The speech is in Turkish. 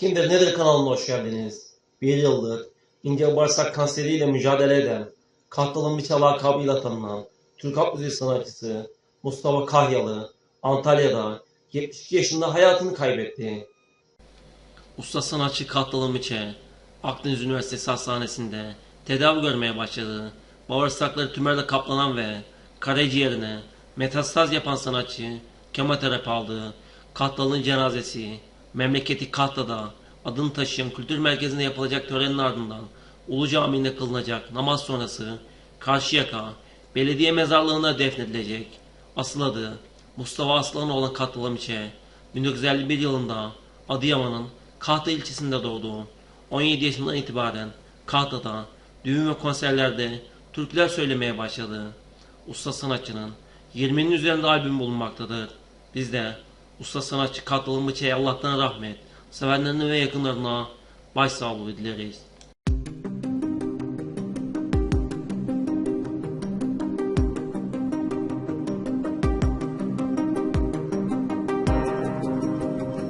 Kimdir Nedir kanalına hoş geldiniz. Bir yıldır ince bağırsak kanseriyle mücadele eden, Kahtalı Bıçağı lakabıyla tanınan Türk halk müziği sanatçısı Mustafa Kahyalı Antalya'da 72 yaşında hayatını kaybetti. Usta sanatçı Kahtalı Bıçağı Akdeniz Üniversitesi Hastanesi'nde tedavi görmeye başladı. Bağırsakları tümörle kaplanan ve karaciğerine metastaz yapan sanatçı kemoterapi aldı. Kahtalı'nın cenazesi memleketi Kahta'da adını taşıyan kültür merkezinde yapılacak törenin ardından Ulu Camii'nde kılınacak namaz sonrası Karşıyaka belediye mezarlığına defnedilecek. Asıl adı Mustafa Aslan olan Kahtalı Miçe 1951 yılında Adıyaman'ın Kahta ilçesinde doğdu. 17 yaşından itibaren Kahta'da düğün ve konserlerde türküler söylemeye başladı. Usta sanatçının 20'nin üzerinde albüm bulunmaktadır. Biz de usta sanatçı Kahtalı Miçe'ye Allah'tan rahmet, sevenlerine ve yakınlarına başsağlığı dileriz.